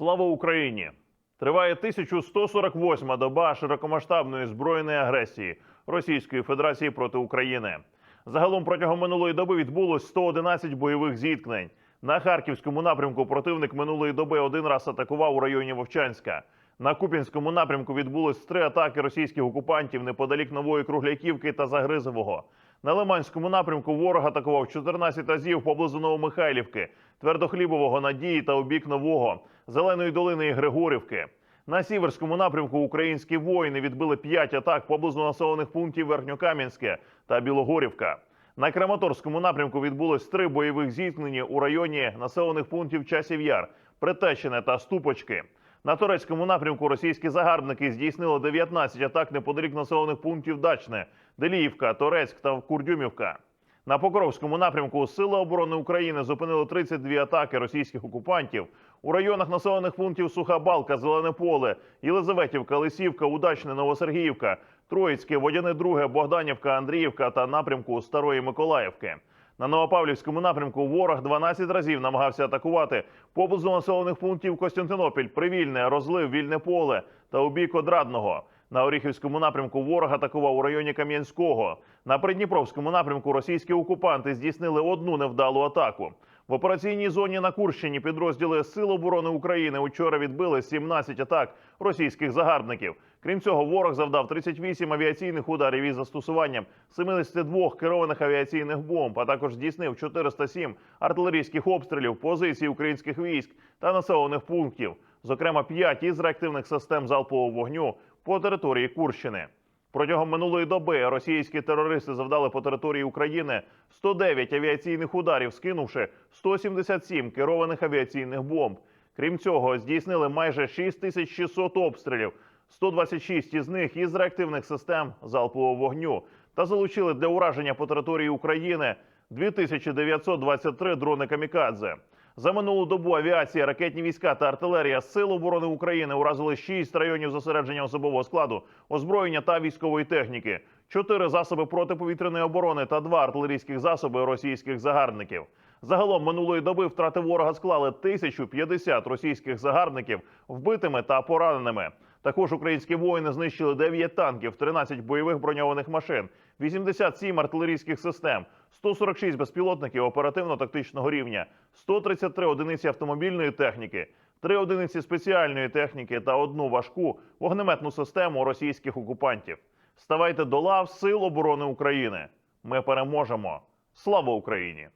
Слава Україні! Триває 1148-ма доба широкомасштабної збройної агресії Російської Федерації проти України. Загалом протягом минулої доби відбулось 111 бойових зіткнень. На харківському напрямку противник минулої доби один раз атакував у районі Вовчанська. На Куп'янському напрямку відбулось три атаки російських окупантів неподалік Нової Кругляківки та Загризового. На Лиманському напрямку ворог атакував 14 разів поблизу Новомихайлівки, Твердохлібового, Надії та у бік Нового, Зеленої долини і Григорівки. На сіверському напрямку українські воїни відбили 5 атак поблизу населених пунктів Верхньокам'янське та Білогорівка. На Краматорському напрямку відбулось три бойових зіткнення у районі населених пунктів Часів Яр, Притещине та Ступочки. На турецькому напрямку російські загарбники здійснили 19 атак неподалік населених пунктів Дачне, Деліївка, Торецьк та Курдюмівка. На Покровському напрямку Сили оборони України зупинили 32 атаки російських окупантів у районах населених пунктів Суха Балка, Зелене Поле, Єлизаветівка, Лисівка, Удачне, Новосергіївка, Троїцьке, Водяне Друге, Богданівка, Андріївка та напрямку Старої Миколаївки. На Новопавлівському напрямку ворог 12 разів намагався атакувати поблизу населених пунктів Костянтинопіль, Привільне, Розлив, Вільне Поле та у бік Одрадного. На Оріхівському напрямку ворог атакував у районі Кам'янського. На Придніпровському напрямку російські окупанти здійснили одну невдалу атаку. В операційній зоні на Курщині підрозділи Сил оборони України учора відбили 17 атак російських загарбників. Крім цього, ворог завдав 38 авіаційних ударів із застосуванням 72 керованих авіаційних бомб, а також здійснив 407 артилерійських обстрілів позицій українських військ та населених пунктів, зокрема 5 із реактивних систем залпового вогню по території Курщини. Протягом минулої доби російські терористи завдали по території України 109 авіаційних ударів, скинувши 177 керованих авіаційних бомб. Крім цього, здійснили майже 6600 обстрілів, 126 із них із реактивних систем залпового вогню та залучили для ураження по території України 2923 дрони камікадзе. За минулу добу авіація, ракетні війська та артилерія Сил оборони України уразили 6 районів зосередження особового складу, озброєння та військової техніки, 4 засоби протиповітряної оборони та 2 артилерійських засоби російських загарбників. Загалом минулої доби втрати ворога склали 1050 російських загарбників вбитими та пораненими. Також українські воїни знищили 9 танків, 13 бойових броньованих машин, 87 артилерійських систем, 146 безпілотників оперативно-тактичного рівня, 133 одиниці автомобільної техніки, 3 одиниці спеціальної техніки та одну важку вогнеметну систему російських окупантів. Ставайте до лав Сил оборони України. Ми переможемо. Слава Україні!